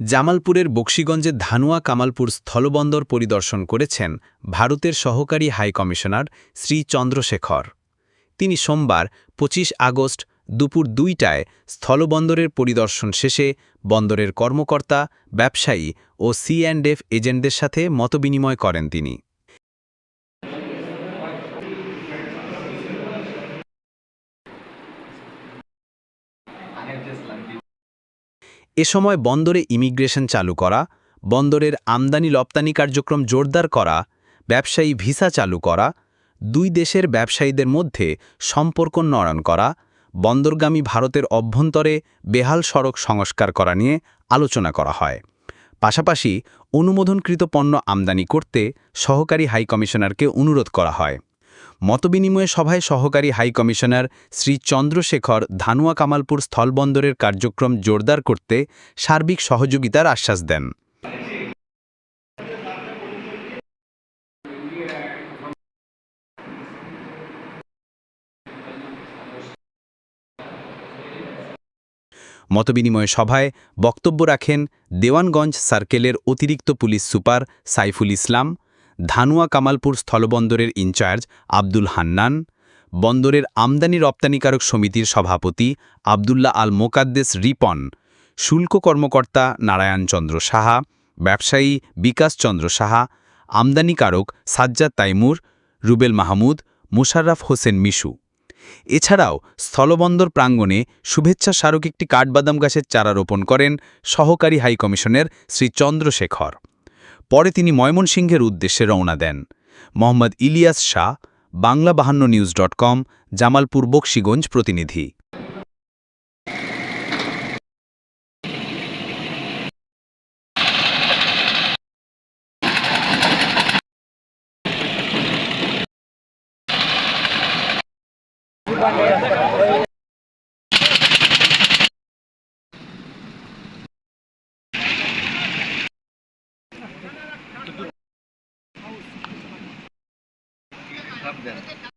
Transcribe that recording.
জামালপুরের বক্সিগঞ্জের ধানুয়া কামালপুর স্থলবন্দর পরিদর্শন করেছেন ভারতের সহকারী হাই কমিশনার শ্রী চন্দ্রশেখর। তিনি সোমবার ২৫ আগস্ট, দুপুর দুইটায় স্থলবন্দরের পরিদর্শন শেষে বন্দরের কর্মকর্তা, ব্যবসায়ী ও সি অ্যান্ড এফ এজেন্টদের সাথে মতবিনিময় করেন তিনি। এ সময় বন্দরে ইমিগ্রেশন চালু করা, বন্দরের আমদানি রপ্তানি কার্যক্রম জোরদার করা, ব্যবসায়ী ভিসা চালু করা, দুই দেশের ব্যবসায়ীদের মধ্যে সম্পর্ক নড়ন করা, বন্দরগামী ভারতের অভ্যন্তরে বেহাল সড়ক সংস্কার করা নিয়ে আলোচনা করা হয়। পাশাপাশি অনুমোদনকৃত পণ্য আমদানি করতে সহকারী হাইকমিশনারকে অনুরোধ করা হয়। মতবিনিময় সভায় সহকারী হাই কমিশনার শ্রী চন্দ্রশেখর ধানুয়া কামালপুর স্থলবন্দরের কার্যক্রম জোরদার করতে সার্বিক সহযোগিতার আশ্বাস দেন। মতবিনিময় সভায় বক্তব্য রাখেন দেওয়ানগঞ্জ সার্কেলের অতিরিক্ত পুলিশ সুপার সাইফুল ইসলাম ধানুয়া কামালপুর স্থলবন্দরের ইনচার্জ আব্দুল হান্নান, বন্দরের আমদানি রপ্তানিকারক সমিতির সভাপতি আবদুল্লাহ আল মোকাদ্দেস রিপন, শুল্ক কর্মকর্তা নারায়ণ চন্দ্র সাহা, ব্যবসায়ী বিকাশ চন্দ্র সাহা, আমদানিকারক সাজ্জাদ তাইমুর, রুবেল মাহমুদ, মুশাররফ হোসেন মিশু। এছাড়াও স্থলবন্দর প্রাঙ্গণে শুভেচ্ছা স্মারক একটি কাঠবাদাম গাছের চারা রোপণ করেন সহকারী হাইকমিশনের শ্রী চন্দ্রশেখর। পরে তিনি ময়মনসিংহের উদ্দেশ্যে রওনা দেন। মোহাম্মদ ইলিয়াস শাহ, বাংলা বাহান্ন news dot com, Jamalpur Bakshiganj প্রতিনিধি। haben werden.